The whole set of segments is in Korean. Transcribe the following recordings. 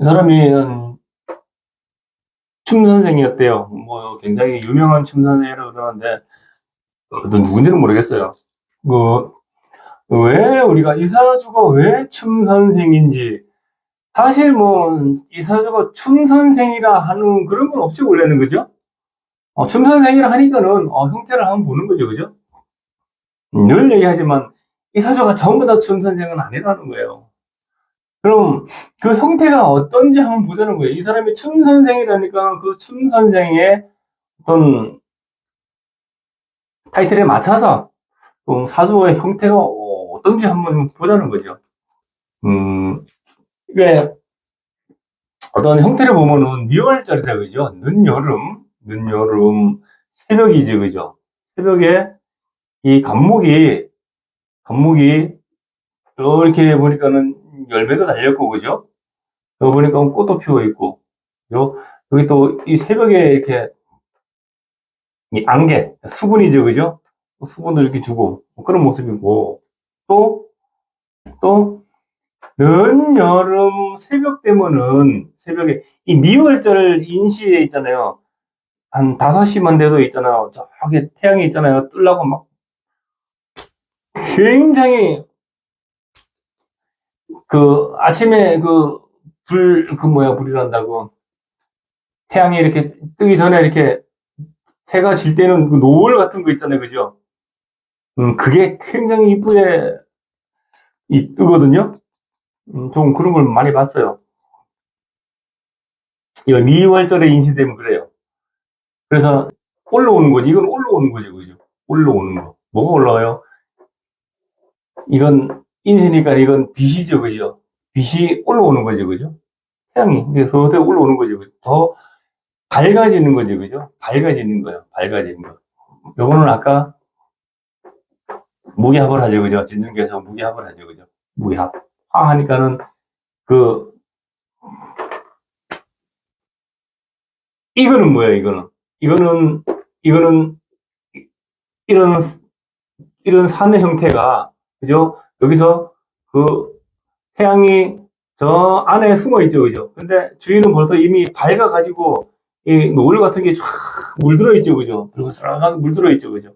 이 사람이 음, 춤 선생이었대요. 뭐 굉장히 유명한 춤 선생이라고 그러는데 어, 누군지는 모르겠어요. 그 왜 우리가 이사주가 왜 춤 선생인지 사실 뭐 이사주가 춤 선생이라 하는 그런 건 없지 원래는 그죠? 어, 춤 선생이라 하니까는 어, 형태를 한번 보는 거죠, 그죠? 늘 얘기하지만 이사주가 전부 다 춤 선생은 아니라는 거예요. 그럼 그 형태가 어떤지 한번 보자는 거예요. 이 사람이 춤 선생이라니까 그춤 선생의 어떤 타이틀에 맞춰서 좀 사주의 형태가 어떤지 한번 보자는 거죠. 음, 이게 어떤 형태를 보면은 미월절이다 그죠? 늦여름, 늦여름 새벽이죠, 그죠? 새벽에 이 감목이 감목이 이렇게 보니까는 열매도 달렸고 그죠? 여기 보니까 꽃도 피어 있고 요 여기 또 이 새벽에 이렇게 이 안개 수분이죠, 그죠? 수분도 이렇게 주고 뭐 그런 모습이고 또 또 늦여름 새벽 되면은 새벽에 이 미월절 인시에 있잖아요. 한 5시만 돼도 있잖아요. 저기 태양이 있잖아요. 뜨려고 막 굉장히 그 아침에 그 불 그 뭐야 불이란다고 태양이 이렇게 뜨기 전에 이렇게 해가 질 때는 그 노을 같은 거 있잖아요. 그죠? 음, 그게 굉장히 이쁘게 이 뜨거든요. 음, 좀 그런 걸 많이 봤어요. 이거 미월절에 인시되면 그래요. 그래서 올라오는 거지. 이건 올라오는 거죠. 그죠? 올라오는 거. 뭐가 올라와요? 이건 인시니까 이건 빛이죠. 그죠? 빛이 올라오는 거죠. 그죠? 태양이 이제 서서히 올라오는 거죠. 그죠? 더 밝아지는 거죠. 그죠? 밝아지는 거예요. 밝아지는 거. 요거는 아까 무기합을 하죠. 그죠? 진중계에서 무기합을 하죠. 그죠? 무기합. 화 하니까는 그 이거는 뭐예요? 이거는 이거는 이거는 이런 이런 산의 형태가 그죠? 여기서 그 태양이 저 안에 숨어 있죠, 그죠? 근데 주위는 벌써 이미 밝아가지고 이 노을 같은 게 쫙 물들어 있죠, 그죠? 사랑하게 물들어 있죠, 그죠?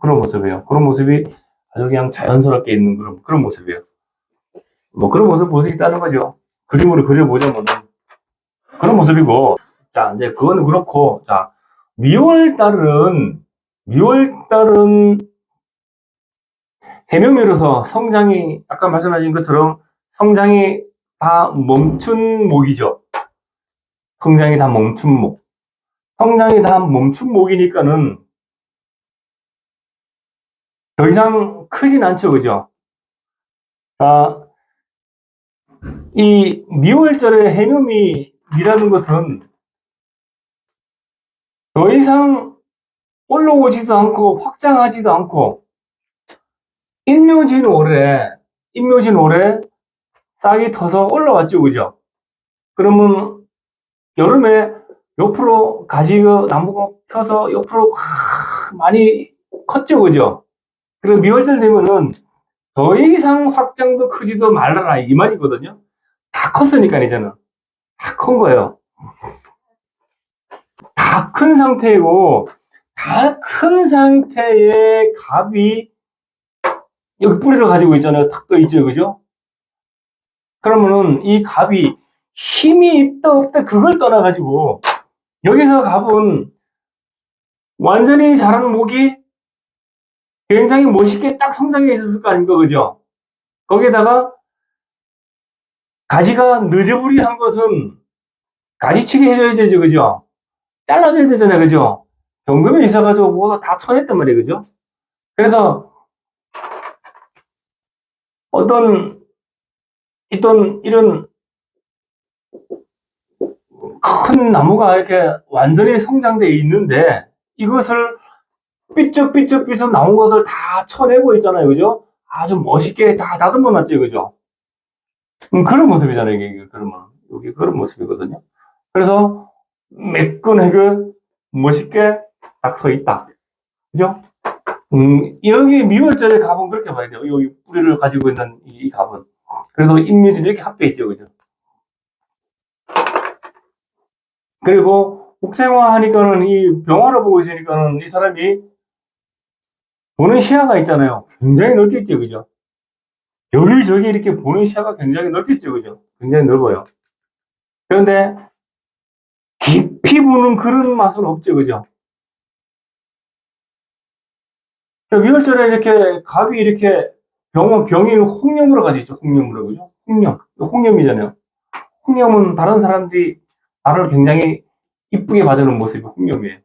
그런 모습이에요. 그런 모습이 아주 그냥 자연스럽게 있는 그런 그런 모습이에요. 뭐 그런 모습 볼 수 있다는 거죠. 그림으로 그려보자면은 그런 모습이고 자 이제 그거는 그렇고 자 미월 달은 미월 달은 해묘미로서 성장이 아까 말씀하신 것처럼 성장이 다 멈춘 목이죠. 성장이 다 멈춘 목. 성장이 다 멈춘 목이니까는 더 이상 크진 않죠, 그죠? 아, 이 미월절에 해묘미라는 것은 더 이상 올라오지도 않고 확장하지도 않고 인묘진 올해 인묘진 올해 싹이 터서 올라왔죠 그죠? 그러면 여름에 옆으로 가지가 나무가 펴서 옆으로 확 많이 컸죠 그죠? 그리고 미월절 되면은 더 이상 확장도 크지도 말라라 이 말이거든요. 다 컸으니까 이제는. 다 큰 거예요. 다 큰 상태이고 다 큰 상태의 갑이 여기 뿌리를 가지고 있잖아요. 탁 떠 있죠. 그죠? 그러면은 이 갑이 힘이 있다 없다 그걸 떠나가지고 여기서 갑은 완전히 자란 목이 굉장히 멋있게 딱 성장해 있었을 거 아닙니까? 그죠? 거기에다가 가지가 느저부리한 것은 가지치기 해줘야 되죠. 그죠? 잘라줘야 되잖아요. 그죠? 경금이 있어가지고 그거 다 쳐냈단 말이에요. 그죠? 그래서 어떤 어떤 이런 큰 나무가 이렇게 완전히 성장돼 있는데 이것을 삐쩍삐쩍삐쩍 나온 것을 다 쳐내고 있잖아요. 그죠? 아주 멋있게 다 다듬어 놨죠. 그죠? 음, 그런 모습이잖아요. 이게 그러면 여기 그런 모습이거든요. 그래서 매끈하게 멋있게 딱 서 있다. 그죠? 음, 여기 미월절에 갑은 그렇게 봐야 돼요. 여기 뿌리를 가지고 있는 이, 이 갑은. 그래도 인묘진 이렇게 합돼 있죠. 그죠? 그리고 옥생화 하니까는 이 병화를 보고 있으니까는 이 사람이 보는 시야가 있잖아요. 굉장히 넓겠죠, 그죠? 여기저기 이렇게 보는 시야가 굉장히 넓겠죠, 그죠? 굉장히 넓어요. 그런데 깊이 보는 그런 맛은 없죠, 그죠? 위월절에 이렇게 갑이 이렇게 병원 병인 홍염으로 가지 있죠, 홍염으로 그죠? 홍염, 홍염이잖아요. 홍염은 다른 사람들이 나를 굉장히 이쁘게 봐주는 모습이 홍염이에요.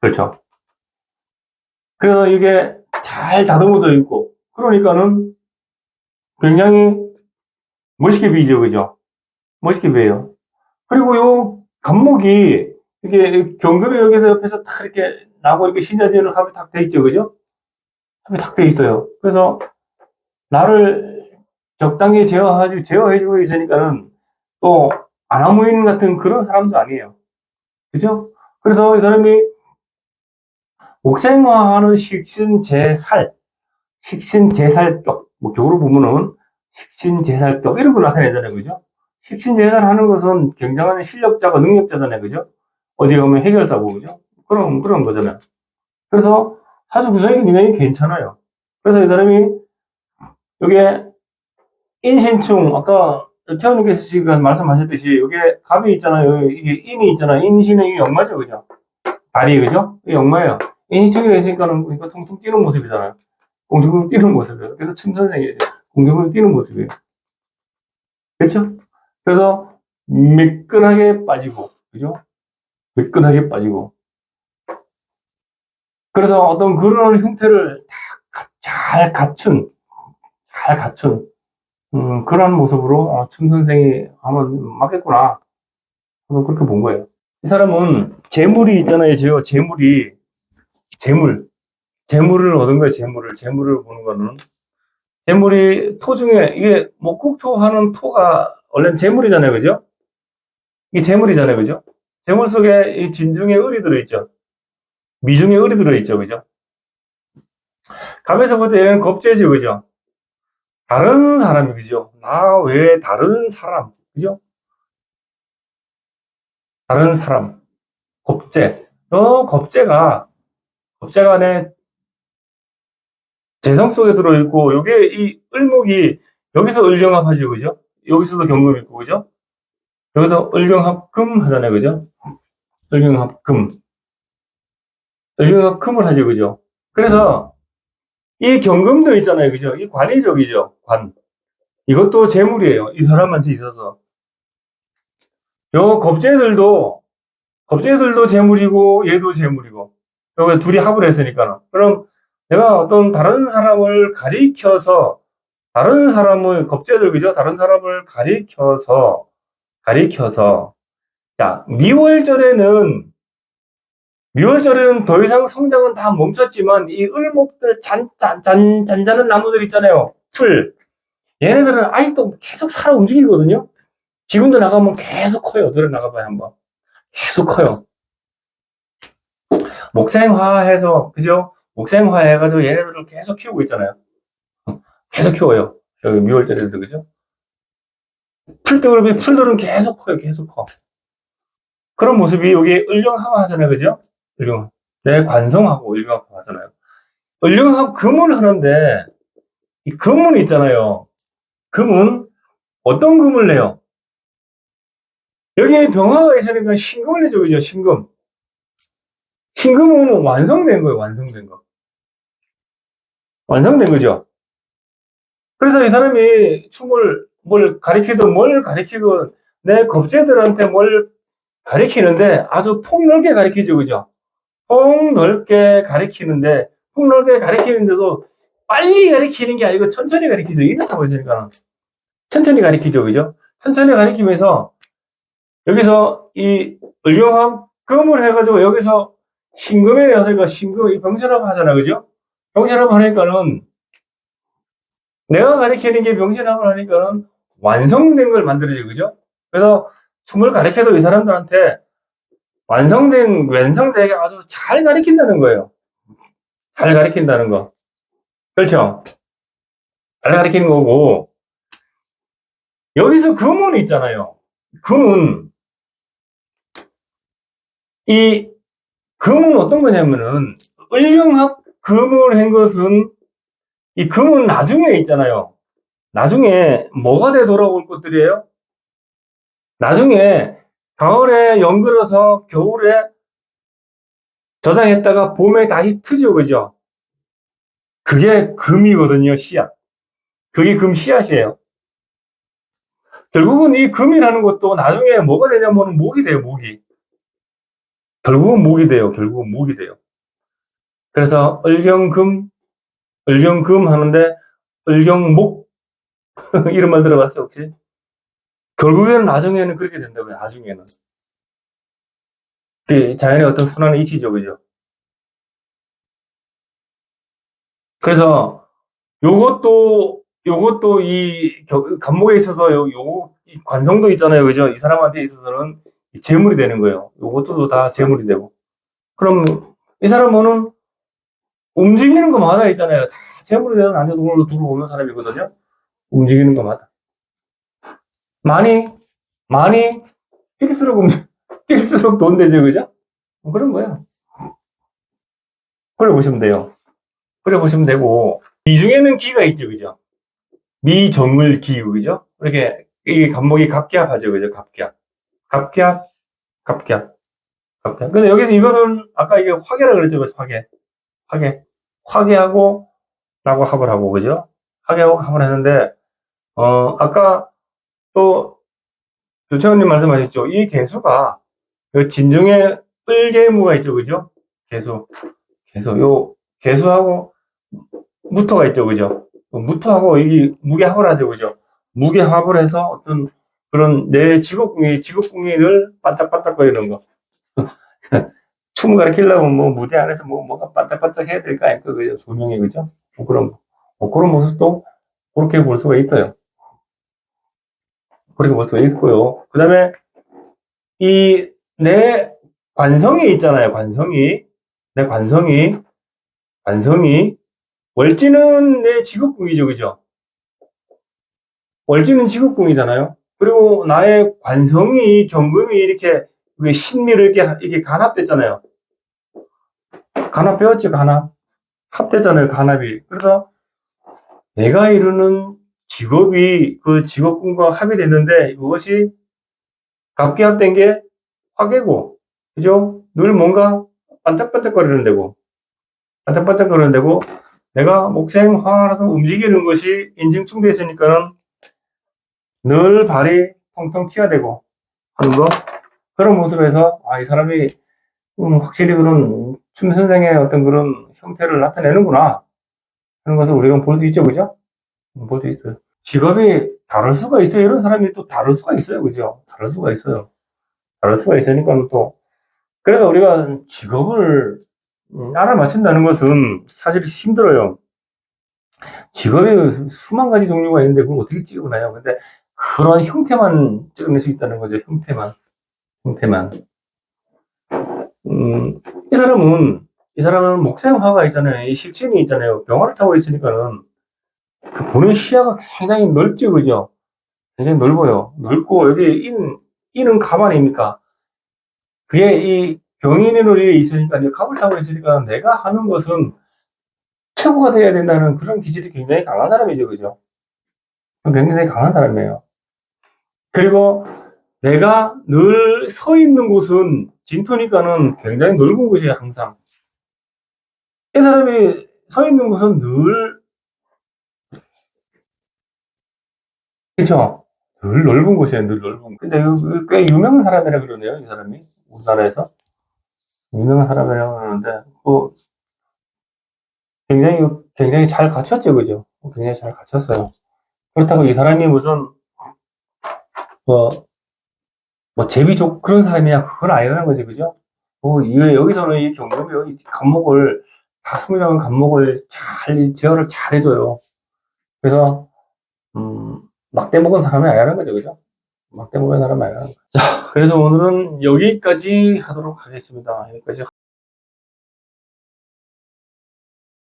그렇죠? 그래서 이게 잘 다듬어져 있고, 그러니까는 굉장히 멋있게 비죠, 그죠? 멋있게 비요. 그리고 요 간목이 이게 경금이 여기서 옆에서 탁 이렇게 나고 이렇게 신자지는 합이 탁돼 있죠, 그죠? 합이 탁돼 있어요. 그래서 나를 적당히 제어하지, 제어해주고 있으니까는 또 아나무인 같은 그런 사람도 아니에요. 그죠? 그래서 이 사람이 옥생화하는 식신제살, 식신제살격, 뭐 교로 보면은 식신제살격 이런 거 나타내잖아요, 그죠? 식신제살 하는 것은 굉장한 실력자가 능력자잖아요, 그죠? 어디 가면 해결사고, 그죠? 그런, 그런 거잖아요. 그래서 사주 구성이 굉장히 괜찮아요. 그래서 이 사람이, 요게, 인신충, 아까 태원님께서 지금 말씀하셨듯이, 요게 갑이 있잖아요. 이게 인이 있잖아요. 인신은 이게 역마죠, 그죠? 다리, 그죠? 이게 역마예요. 인신충이 되니까는 이거 통통 뛰는 모습이잖아요. 공중을 뛰는 모습이에요. 그래서 춤선생이 공중을 뛰는 모습이에요. 그렇죠? 그래서 매끈하게 빠지고, 그죠? 매끈하게 빠지고. 그래서 어떤 그런 형태를 잘 갖춘, 잘 갖춘, 음, 그런 모습으로, 어, 춤 선생이 하면 맞겠구나. 저는 그렇게 본 거예요. 이 사람은 재물이 있잖아요, 저 재물이. 재물. 재물을 얻은 거예요, 재물을. 재물을 보는 거는. 재물이 토 중에, 이게 목국토 하는 토가 원래는 재물이잖아요, 그죠? 이게 재물이잖아요, 그죠? 재물 속에 이 진중에 을이 들어있죠. 미중에 을이 들어있죠, 그죠? 감에서 볼때 얘는 겁재죠, 그죠? 다른 사람이, 그죠? 나 외에 다른 사람, 그죠? 다른 사람. 겁재. 어, 겁재가, 겁재가 안에 재성 속에 들어있고, 요게 이 을목이 여기서 을경합하죠, 그죠? 여기서도 경금 있고, 그죠? 여기서 을경합금 하잖아요, 그죠? 을경합금. 을경합금을 하죠, 그죠? 그래서 이 경금도 있잖아요, 그죠? 이 관이적이죠, 관. 이것도 재물이에요, 이 사람한테 있어서. 요 겁재들도, 겁재들도 재물이고, 얘도 재물이고. 여기 둘이 합을 했으니까는. 그럼 내가 어떤 다른 사람을 가리켜서 다른 사람을 겁재들 그죠? 다른 사람을 가리켜서 가리켜서 자 미월절에는 미월절에는 더 이상 성장은 다 멈췄지만 이 을목들 잔잔잔 잔잔한 나무들 있잖아요 풀 얘네들은 아직도 계속 살아 움직이거든요 지금도 나가면 계속 커요 들어 나가봐요 한번 계속 커요 목생화해서 그죠? 목생화 해가지고 얘네들을 계속 키우고 있잖아요. 계속 키워요. 여기 미월절에도 그죠? 풀들이 풀들은 계속 커요. 계속 커. 그런 모습이 여기 을령합 하잖아요. 그죠? 을령. 내 관성하고 을령합 하잖아요. 을령합 금을 하는데 이 금은 있잖아요. 금은 어떤 금을 내요? 여기에 병화가 있으니까 신금을 내죠. 그죠? 신금. 신금은 완성된 거예요. 완성된 거. 완성된 거죠. 그래서 이 사람이 춤을 뭘 가리키든 뭘 가리키든 내 겁재들한테 뭘 가리키는데 아주 폭넓게 가리키죠. 그죠? 폭넓게 가리키는데 폭넓게 가리키는데도 빨리 가리키는 게 아니고 천천히 가리키죠. 이렇다 보니까 천천히 가리키죠. 그죠? 천천히 가리키면서 여기서 이 을경함 금을 해가지고 여기서 신금에 여기가 신금 이 병신하고 하잖아. 그죠? 병신하고 하니까는 내가 가리키는 게 병신학을 하니까는 완성된 걸 만들어야지, 그죠? 그래서 춤을 가리켜도 이 사람들한테 완성된, 완성되게 아주 잘 가리킨다는 거예요. 잘 가리킨다는 거. 그렇죠? 잘 가리키는 거고, 여기서 금은 있잖아요. 금은, 이 금은 어떤 거냐면은 을령합 금을 한 것은 이 금은 나중에 있잖아요. 나중에 뭐가 돼 돌아올 것들이에요? 나중에 가을에 연글어서 겨울에 저장했다가 봄에 다시 트죠, 그죠? 그게 금이거든요, 씨앗. 그게 금 씨앗이에요. 결국은 이 금이라는 것도 나중에 뭐가 되냐면 목이 돼요, 목이. 결국은 목이 돼요, 결국은 목이 돼요. 그래서 을경금, 을경금 하는데 을경목 말 들어봤어요, 혹시? 결국에는 나중에는 그렇게 된다고요, 나중에는. 그 자연의 어떤 순환의 이치죠, 그죠? 그래서 요것도 요것도 이 겨- 간목에 있어서 요, 요이 관성도 있잖아요, 그죠? 이 사람한테 있어서는 이 재물이 되는 거예요. 요것도 다 재물이 되고. 그럼 이 사람은 움직이는 거마다 있잖아요. 다 재물이 되는 안에 돈으로 들어오는 사람이거든요. 움직이는 거마다. 많이 많이 뛸수록 뛸수록 돈 되죠, 그죠? 뭐 그런 거야. 그래 보시면 돼요. 그래 보시면 되고 이 중에는 기가 있죠, 그죠? 미정을 기우, 그죠? 이렇게 이 간목이 갑기합하죠, 그죠? 갑기합, 갑기합, 갑기합, 갑기합. 근데 여기서 이거는 아까 이게 화계라 그랬죠, 그죠? 화계, 화계, 화계하고 라고 합을 하고, 그죠? 화계하고 합을 했는데 어 아까 또 조창훈님 말씀하셨죠. 이 개수가 그 진중에 을개무가 있죠, 그죠? 개수, 개수, 요 개수하고 무토가 있죠, 그죠? 그 무토하고 이 무게합을 하죠, 그죠? 무게합을 해서 어떤 그런 내 직업궁이 직업궁이 늘 반짝반짝거리는 거. 춤 가르치려면 뭐 무대 안에서 뭐 뭐가 반짝반짝 해야 될 거 아닙니까, 그죠? 조명이 그죠? 뭐 그런 거. 뭐 그런 모습도 그렇게 볼 수가 있어요. 그렇게 볼 수가 있고요. 그 다음에 이 내 관성이 있잖아요. 관성이 내 관성이 관성이 월지는 내 직업궁이죠, 그죠? 월지는 직업궁이잖아요. 그리고 나의 관성이 경금이 이렇게 왜 신미를 이렇게 이게 간합됐잖아요. 간합되었죠, 간합. 합되잖아요, 간합이. 그래서 내가 이루는 직업이 그 직업군과 합이 됐는데 이것이 갑기합된 게 화계고 그죠? 늘 뭔가 반짝반짝거리는 데고 반짝반짝거리는 데고 내가 목생화라서 움직이는 것이 인증충돼 있으니까는 늘 발이 통통 튀어야 되고 하는 거 그런 모습에서 아 이 사람이 음, 확실히 그런 춤 선생의 어떤 그런 형태를 나타내는구나 하는 것을 우리가 볼 수 있죠 그죠? 볼수 있어요. 직업이 다를 수가 있어요. 이런 사람이 또 다를 수가 있어요. 그죠? 다를 수가 있어요. 다를 수가 있으니까 또. 그래서 우리가 직업을 음, 알아맞힌다는 것은 사실 힘들어요. 직업이 수만 가지 종류가 있는데 그걸 어떻게 찍어내요? 근데 그런 형태만 찍어낼 수 있다는 거죠. 형태만. 형태만. 음, 이 사람은, 이 사람은 목생화가 있잖아요. 이 식신이 있잖아요. 병화를 타고 있으니까는 그 보는 시야가 굉장히 넓죠, 그죠? 굉장히 넓어요. 넓고, 여기 인, 인은 갑 아닙니까? 그게 이 병인의 놀이에 있으니까, 이 갑을 타고 있으니까 내가 하는 것은 최고가 돼야 된다는 그런 기질이 굉장히 강한 사람이죠, 그죠? 굉장히 강한 사람이에요. 그리고 내가 늘 서 있는 곳은 진토니까는 굉장히 넓은 곳이에요, 항상. 이 사람이 서 있는 곳은 늘 그쵸? 늘 넓은 곳이에요, 늘 넓은 곳. 근데 여기 꽤 유명한 사람이라 그러네요, 이 사람이. 우리나라에서. 유명한 사람이라고 그러는데, 뭐, 굉장히, 굉장히 잘 갖췄죠, 그죠? 굉장히 잘 갖췄어요. 그렇다고 이 사람이 무슨, 뭐, 뭐, 제비족 그런 사람이냐, 그건 아니라는 거지, 그죠? 뭐, 이, 여기서는 이 경험이, 이 감목을, 다 소유자는 감목을 잘, 제어를 잘 해줘요. 그래서, 음, 막대 먹은 사람이 아니라는 거죠, 그죠? 막대 먹은 사람이 아니라는 거죠. 자, 그래서 오늘은 여기까지 하도록 하겠습니다. 여기까지